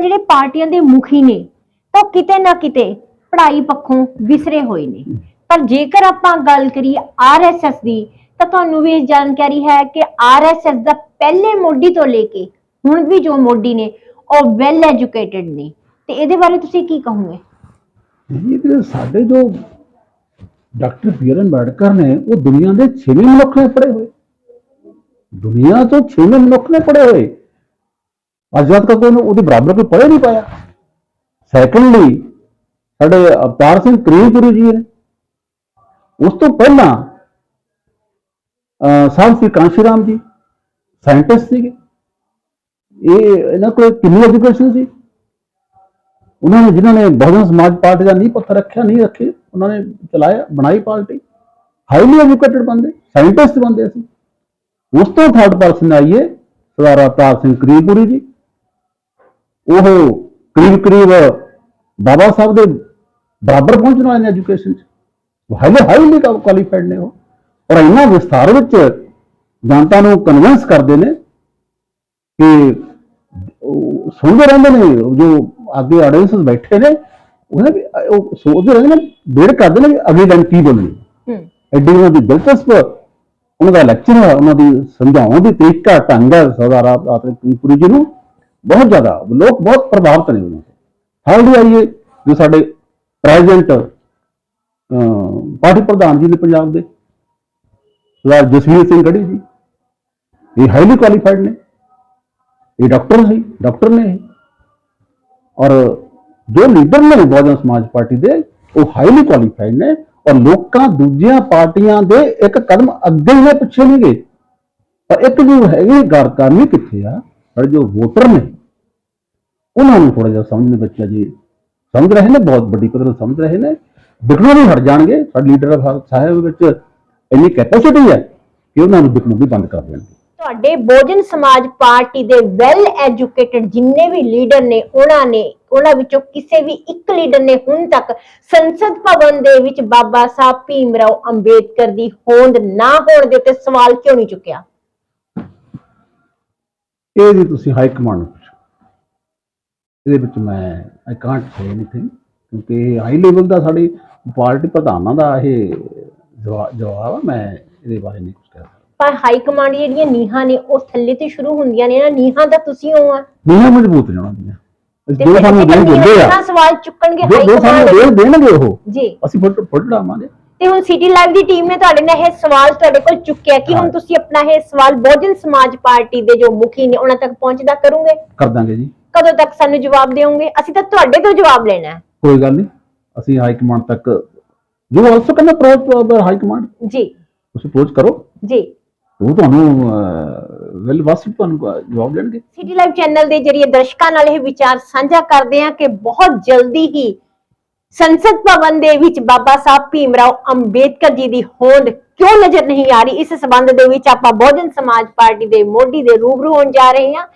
ਜਿਹੜੇ ਪਾਰਟੀਆਂ ਦੇ ਮੁਖੀ ਨੇ, ਤਾਂ ਕਿਤੇ ਨਾ ਕਿਤੇ ਪੜ੍ਹਾਈ ਪੱਖੋਂ ਵਿਸਰੇ ਹੋਏ ਨੇ। ਪਰ ਜੇਕਰ ਆਪਾਂ ਗੱਲ ਕਰੀਏ ਆਰਐਸਐਸ ਦੀ, ਤਾਂ ਤੁਹਾਨੂੰ ਵੀ ਇਹ ਜਾਣਕਾਰੀ ਹੈ ਕਿ ਆਰਐਸਐਸ ਦਾ ਪਹਿਲੇ ਮੋਢੀ ਤੋਂ ਲੈ ਕੇ ਹੁਣ ਵੀ ਜੋ ਮੋਢੀ ਨੇ, ਉਹ ਵੈਲ ਐਜੂਕੇਟਿਡ ਨੇ। ਤੇ ਇਹਦੇ ਬਾਰੇ ਤੁਸੀਂ ਕੀ ਕਹੋਗੇ? ਇਹ ਸਾਡੇ ਜੋ ਡਾਕਟਰ ਬੀ ਅੰਬੇਡਕਰ ਨੇ, ਉਹ ਦੁਨੀਆ ਦੇ ਛੇਵੇਂ ਮਨੁੱਖ ਨੇ ਪੜੇ ਹੋਏ। ਦੁਨੀਆ ਤੋਂ ਛੇਵੇਂ ਮਨੁੱਖ ਨੇ ਪੜੇ ਹੋਏ। ਆਜ਼ਾਦ ਤੱਕ ਉਹਨੂੰ ਉਹਦੇ ਬਰਾਬਰ ਕੋਈ ਪੜ੍ਹੇ ਨਹੀਂ ਪਾਇਆ। ਸੈਕੰਡਲੀ ਸਾਡੇ ਅਵਤਾਰ ਸਿੰਘ ਕਰੀਮਪੁਰੀ ਜੀ ਨੇ, ਉਸ ਤੋਂ ਪਹਿਲਾਂ ਸਾਹਿਬ ਸ੍ਰੀ ਕਾਂਸ਼ੀ ਰਾਮ ਜੀ ਸਾਇੰਟਿਸਟ ਸੀਗੇ। ਇਹ ਇਹਨਾਂ ਕੋਲ ਕਿੰਨੀ ਐਜੂਕੇਸ਼ਨ ਸੀ? ਉਹਨਾਂ ਨੇ ਜਿਨ੍ਹਾਂ ਨੇ ਬਹੁਜਨ ਸਮਾਜ ਪਾਰਟੀ ਦਾ ਨਹੀਂ ਪੱਥਰ ਰੱਖਿਆ, ਨਹੀਂ ਰੱਖੇ, ਉਹਨਾਂ ਨੇ ਚਲਾਇਆ, ਬਣਾਈ ਪਾਰਟੀ। ਹਾਈਲੀ ਐਜੂਕੇਟਡ ਬੰਦੇ ਸਾਇੰਟਿਸਟ ਬੰਦੇ ਸੀ। ਉਸ ਤੋਂ ਥਰਡ ਪਰਸਨ ਆਈਏ ਸਰਦਾਰ ਅਵਤਾਰ ਸਿੰਘ ਕਰੀਮਪੁਰੀ ਜੀ। ਉਹ ਕਰੀਬ ਕਰੀਬ ਬਾਬਾ ਸਾਹਿਬ ਦੇ ਬਰਾਬਰ ਪਹੁੰਚਣ ਵਾਲੇ ਨੇ ਐਜੂਕੇਸ਼ਨ ਚ। ਹਾਈਲੀ ਹਾਈਲੀ ਕੁਆਲੀਫਾਈਡ ਨੇ ਉਹ। ਔਰ ਇੰਨਾ ਵਿਸਥਾਰ ਵਿੱਚ ਜਨਤਾ ਨੂੰ ਕਨਵਿੰਸ ਕਰਦੇ ਨੇ ਕਿ ਸੁਣਦੇ ਰਹਿੰਦੇ ਨੇ ਜੋ ਅੱਗੇ ਆਡੀਅנס ਬੈਠੇ ਨੇ ਉਹਨਾਂ ਵੀ ਉਹ ਸੋਚਦੇ ਰਹਿੰਦੇ ਨੇ ਵੇਟ ਕਰਦੇ ਨੇ ਵੀ ਅਗਲੀ ਦਿਨ ਕੀ ਬੋਲਣੀ ਹੂੰ। ਐਡੀ ਉਹਨਾਂ ਦੀ ਦਿਲਚਸਪ ਉਹਨਾਂ ਦਾ ਲੈਕਚਰ ਉਹਨਾਂ ਦੀ ਸਮਝਾਉਣ ਦੀ ਤਰੀਕਾ ਢੰਗ ਹੈ ਸਰਦਾਰ ਆਤਮਪੁਰੀ ਜੀ ਨੂੰ। ਬਹੁਤ ਜ਼ਿਆਦਾ, ਲੋਕ ਬਹੁਤ ਪ੍ਰਭਾਵਿਤ ਨੇ ਉਹਨਾਂ ਤੋਂ। ਹਾਲਦੀ ਆਈਏ ਜੋ ਸਾਡੇ ਪ੍ਰੈਜ਼ੀਡੈਂਟ ਪਾਰਟੀ ਪ੍ਰਧਾਨ ਜੀ ਨੇ ਪੰਜਾਬ ਦੇ, ਸਰਦਾਰ ਜਸਵੀਰ ਸਿੰਘ ਗੜੀ ਜੀ। ਇਹ ਹਾਈਲੀ ਕੁਆਲੀਫਾਈਡ ਨੇ। ਇਹ ਡਾਕਟਰ ਸੀ ਡਾਕਟਰ ਨੇ ਔਰ ਜੋ ਲੀਡਰ ਨੇ ਬਹੁਜਨ ਸਮਾਜ ਪਾਰਟੀ ਦੇ, ਉਹ ਹਾਈਲੀ ਕੁਆਲੀਫਾਈਡ ਨੇ ਔਰ ਲੋਕਾਂ ਦੂਜੀਆਂ ਪਾਰਟੀਆਂ ਦੇ ਇੱਕ ਕਦਮ ਅੱਗੇ ਨੇ ਪਿੱਛੇ ਨਹੀਂ ਗਏ। ਪਰ ਇੱਕ ਜੋ ਹੈਗੇ ਗਰਕਾਨੀ ਕਿੱਥੇ ਆ? ਪਰ ਜੋ ਵੋਟਰ ਨੇ, ਉਹਨਾਂ ਨੂੰ ਜਿਹਾ ਸਮਝਣ ਵਿੱਚ ਜੀ ਸਮਝ ਰਹੇ ਨੇ, ਬਹੁਤ ਵੱਡੀ ਪੱਧਰ ਸਮਝ ਰਹੇ ਨੇ। ਵਿਕਣੋਂ ਵੀ ਹਟ ਜਾਣਗੇ, ਸਾਡੇ ਲੀਡਰ ਸਾਹਿਬ ਵਿੱਚ ਇੰਨੀ ਕੈਪੈਸਿਟੀ ਹੈ ਕਿ ਉਹਨਾਂ ਨੂੰ ਵਿਕਣੋਂ ਵੀ ਬੰਦ ਕਰ ਦੇਣਗੇ। ਤੁਹਾਡੇ ਬਹੁਜਨ ਸਮਾਜ ਪਾਰਟੀ ਦੇ ਵੈਲ ਐਜੂਕੇਟਿਡ ਜਿੰਨੇ ਵੀ ਲੀਡਰ ਨੇ, ਉਹਨਾਂ ਨੇ, ਉਹਨਾਂ ਵਿੱਚੋਂ ਕਿਸੇ ਵੀ ਇੱਕ ਲੀਡਰ ਨੇ ਹੁਣ ਤੱਕ ਸੰਸਦ ਭਵਨ ਦੇ ਵਿੱਚ ਬਾਬਾ ਸਾਹਿਬ ਭੀਮ ਰਾਓ ਅੰਬੇਦਕਰ ਦੀ ਹੋਂਦ ਨਾ ਹੋਣ ਦੇ ਉੱਤੇ ਸਵਾਲ ਕਿਉਂ ਨਹੀਂ ਚੁੱਕਿਆ? ਇਹ ਵੀ ਤੁਸੀਂ ਹਾਈ ਕਮਾਂਡ ਨੂੰ ਪੁੱਛੋ। ਇਹਦੇ ਵਿੱਚ ਮੈਂ ਆਈ ਕਾਂਟ ਸੇ ਐਨੀਥਿੰਗ ਕਿਉਂਕਿ ਇਹ ਹਾਈ ਲੈਵਲ ਦਾ ਸਾਡੀ ਪਾਰਟੀ ਪ੍ਰਧਾਨਾਂ ਦਾ ਇਹ ਜਵਾ- ਜਵਾਬ ਆ ਮੈਂ ਇਹਦੇ ਬਾਰੇ ਨਹੀਂ ਕੁਝ ਕਹਿ ਸਕਦਾ। ਪਰ ਹਾਈ ਕਮਾਂਡ ਜਿਹੜੀਆਂ ਨੀਹਾਂ ਨੇ ਉਹ ਥੱਲੇ ਤੇ ਸ਼ੁਰੂ ਹੁੰਦੀਆਂ ਨੇ ਨਾ ਨੀਹਾਂ ਤਾਂ ਤੁਸੀਂ ਹੋ ਆ। ਨੀਹਾਂ ਮਜ਼ਬੂਤ ਨੇ ਉਹਨਾਂ ਦੀਆਂ ਤੇ ਜੋ ਸਾਨੂੰ ਆ। ਸਵਾਲ ਚੁੱਕਣਗੇ ਹਾਈ ਕਮਾਂਡ ਦੇਣਗੇ ਉਹ। ਜੀ। ਅਸੀਂ ਫੁੱਟ ਫੁੱਟ ਲਾਵਾਂਗੇ। ਤੇ ਹੁਣ ਸਿਟੀ ਲਾਈਵ ਦੀ ਟੀਮ ਨੇ ਤੁਹਾਡੇ ਨਾਲ ਇਹ ਸਵਾਲ ਤੁਹਾਡੇ ਕੋਲ ਚੁੱਕਿਆ ਕਿ ਹੁਣ। ਤੁਸੀਂ ਆਪਣਾ ਇਹ ਸਵਾਲ ਬਹੁਜਨ ਸਮਾਜ ਪਾਰਟੀ ਦੇ ਜੋ ਮੁਖੀ ਨੇ ਉਹਨਾਂ ਤੱਕ ਪਹੁੰਚਦਾ ਕਰੋਗੇ? ਕਰ ਦਾਂਗੇ ਜੀ। ਕਦੋਂ ਤੱਕ ਸਾਨੂੰ ਜਵਾਬ ਦਿਓਗੇ? ਅਸੀਂ ਤਾਂ ਤੁਹਾਡੇ ਤੋਂ ਜਵਾਬ ਲੈਣਾ ਹੈ। ਕੋਈ ਗੱਲ ਨਹੀਂ। ਅਸੀਂ ਹਾਈ ਕਮਾਂਡ ਤੱਕ ਜੋ ਆਲਸੋ ਕਹਿੰਦਾ ਅਪਰੋਚ ਹਾਈ ਕਮਾਂਡ ਜੀ। ਤੁਸੀਂ ਅਪਰੋਚ ਕਰੋ। ਜੀ। ਉਹ ਤੁਹਾਨੂੰ ਵੈਲ ਵਾਸਟ ਤੁਹਾਨੂੰ ਜਵਾਬ ਦੇਣਗੇ। ਸਿਟੀ ਲਾਈਵ ਚੈਨਲ ਦੇ ਜਰੀਏ ਦਰਸ਼ਕਾਂ ਨਾਲ ਇਹ ਵਿਚਾਰ ਸਾਂਝਾ ਕਰਦੇ ਹਾਂ ਕਿ ਬਹੁਤ ਜਲਦੀ ਹੀ ਸੰਸਦ ਭਵਨ ਦੇ ਵਿੱਚ ਬਾਬਾ ਸਾਹਿਬ ਭੀਮ ਰਾਓ ਅੰਬੇਦਕਰ ਜੀ ਦੀ ਹੋਂਦ ਕਿਉਂ ਨਜ਼ਰ ਨਹੀਂ ਆ ਰਹੀ? ਇਸ ਸਬੰਧ ਦੇ ਵਿੱਚ ਆਪਾਂ ਬਹੁਜਨ ਸਮਾਜ ਪਾਰਟੀ ਦੇ ਮੋਢੀ ਦੇ ਰੂਬਰੂ ਹੋਣ ਜਾ ਰਹੇ ਹਾਂ।